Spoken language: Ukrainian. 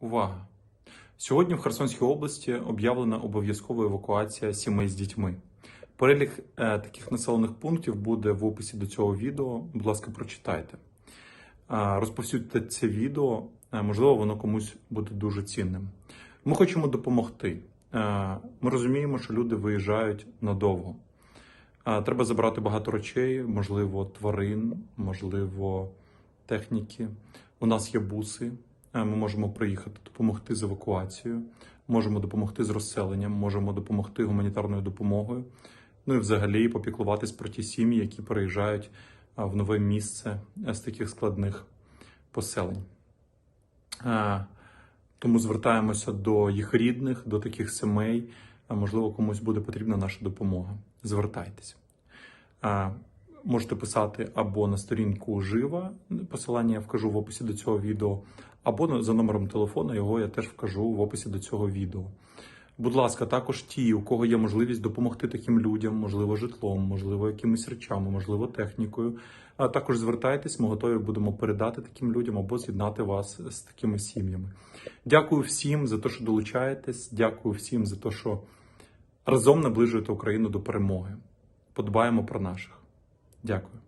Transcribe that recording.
Увага! Сьогодні в Херсонській області об'явлена обов'язкова евакуація сімей з дітьми. Перелік е, таких населених пунктів буде в описі до цього відео. Будь ласка, прочитайте. Е, розповсюдьте це відео, е, можливо, воно комусь буде дуже цінним. Ми хочемо допомогти. Ми розуміємо, що люди виїжджають надовго. Треба забрати багато речей, можливо, тварин, можливо, техніки. У нас є буси. Е, Ми можемо приїхати допомогти з евакуацією, можемо допомогти з розселенням, можемо допомогти гуманітарною допомогою. Ну і взагалі попіклуватись про ті сім'ї, які переїжджають е, в нове місце е, з таких складних поселень. Тому звертаємося до їх рідних, до таких сімей. Можливо, комусь буде потрібна наша допомога. Звертайтесь. Можете писати або на сторінку жива, посилання я вкажу в описі до цього відео, або за номером телефону, його я теж вкажу в описі до цього відео. Будь ласка, також ті, у кого є можливість допомогти таким людям, можливо, житлом, можливо, якимись речами, можливо, технікою. Також звертайтесь, ми готові будемо передати таким людям або з'єднати вас з такими сім'ями. Дякую всім за те, що долучаєтесь. Дякую всім за те, що разом наближуєте Україну до перемоги. Подбаємо про наших. Дякую.